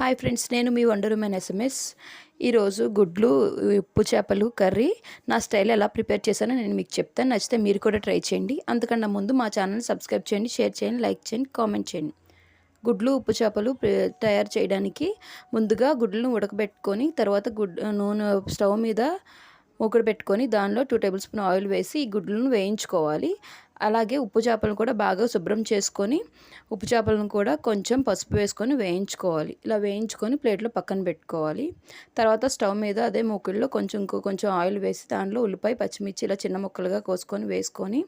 Hi friends నేను మీ వండరుమెన్ SMS ఈరోజు గుడ్లు ఉప్పు చేపలు కర్రీ నా స్టైల్ ఎలా ప్రిపేర్ చేశానో నేను మీకు చెప్తాను. నచ్చితే మీరు కూడా ట్రై చేయండి. అంతకన్నా ముందు మా ఛానల్ సబ్స్క్రైబ్ చేయండి షేర్ చేయండి లైక్ చేయండి కామెంట్ చేయండి. గుడ్లు ఉప్పు చేపలు తయారు చేయడానికి ముందుగా గుడ్లను ఉడకబెట్టుకొని తర్వాత గుడ్ నూనె స్టవ్ మీద మూకుడు పెట్టుకొని దానిలో టూ టేబుల్ స్పూన్ ఆయిల్ వేసి ఈ గుడ్లను వేయించుకోవాలి. అలాగే ఉప్పు చేపలను కూడా బాగా శుభ్రం చేసుకొని ఉప్పు చేపలను కూడా కొంచెం పసుపు వేసుకొని వేయించుకోవాలి. ఇలా వేయించుకొని ప్లేట్లో పక్కన పెట్టుకోవాలి. తర్వాత స్టవ్ మీద అదే మూకుల్లో కొంచెం కొంచెం ఆయిల్ వేసి దానిలో ఉల్లిపాయ పచ్చిమిర్చి ఇలా చిన్న ముక్కలుగా కోసుకొని వేసుకొని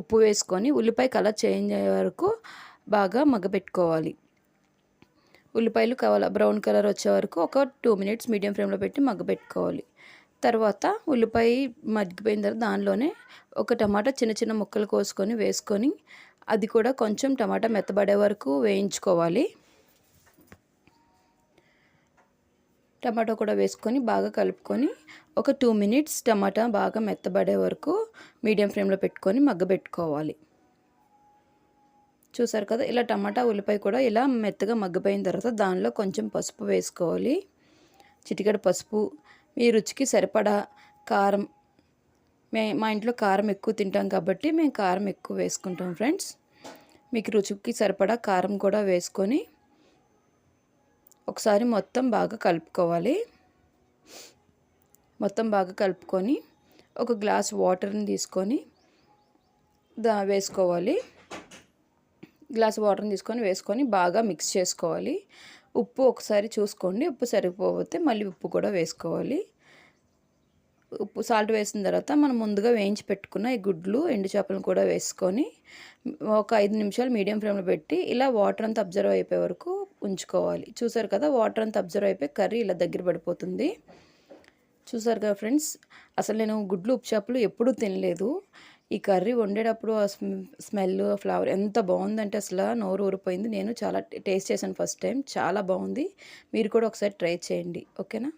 ఉప్పు వేసుకొని ఉల్లిపాయ కలర్ చేంజ్ అయ్యే వరకు బాగా మగ్గపెట్టుకోవాలి. ఉల్లిపాయలు కావాలి బ్రౌన్ కలర్ వచ్చే వరకు ఒక టూ మినిట్స్ మీడియం ఫ్లేమ్లో పెట్టి మగ్గపెట్టుకోవాలి. తర్వాత ఉల్లిపాయ మగ్గిపోయిన తర్వాత దానిలోనే ఒక టమాటా చిన్న చిన్న ముక్కలు కోసుకొని వేసుకొని అది కూడా కొంచెం టమాటా మెత్తబడే వరకు వేయించుకోవాలి. టమాటా కూడా వేసుకొని బాగా కలుపుకొని ఒక టూ మినిట్స్ టమాటా బాగా మెత్తబడే వరకు మీడియం ఫ్లేమ్లో పెట్టుకొని మగ్గబెట్టుకోవాలి. చూసారు కదా ఇలా టమాటా ఉల్లిపాయ కూడా ఇలా మెత్తగా మగ్గిపోయిన తర్వాత దానిలో కొంచెం పసుపు వేసుకోవాలి. చిటికెడ పసుపు మీ రుచికి సరిపడా కారం. మే మా ఇంట్లో కారం ఎక్కువ తింటాం కాబట్టి మేము కారం ఎక్కువ వేసుకుంటాం ఫ్రెండ్స్. మీకు రుచికి సరిపడా కారం కూడా వేసుకొని ఒకసారి మొత్తం బాగా కలుపుకోవాలి. మొత్తం బాగా కలుపుకొని ఒక గ్లాస్ వాటర్ని తీసుకొని దా వేసుకోవాలి. గ్లాస్ వాటర్ని తీసుకొని వేసుకొని బాగా మిక్స్ చేసుకోవాలి. ఉప్పు ఒకసారి చూసుకోండి. ఉప్పు సరిపోతే మళ్ళీ ఉప్పు కూడా వేసుకోవాలి. ఉప్పు సాల్ట్ వేసిన తర్వాత మనం ముందుగా వేయించి పెట్టుకున్న ఈ గుడ్లు ఎండు చేపలను కూడా వేసుకొని ఒక ఐదు నిమిషాలు మీడియం ఫ్లేమ్లో పెట్టి ఇలా వాటర్ అంతా అబ్జర్వ్ అయిపోయే వరకు ఉంచుకోవాలి. చూసారు కదా వాటర్ అంతా అబ్జర్వ్ అయిపోయి కర్రీ ఇలా దగ్గర పడిపోతుంది. చూసారు కదా ఫ్రెండ్స్ అసలు నేను గుడ్లు ఉప్పు చేపలు ఎప్పుడూ తినలేదు. ఈ కర్రీ వండేటప్పుడు ఆ స్మెల్ ఫ్లవర్ ఎంత బాగుందంటే అసలు నోరు ఊరిపోయింది. నేను చాలా టేస్ట్ చేశాను ఫస్ట్ టైం. చాలా బాగుంది. మీరు కూడా ఒకసారి ట్రై చేయండి. ఓకేనా?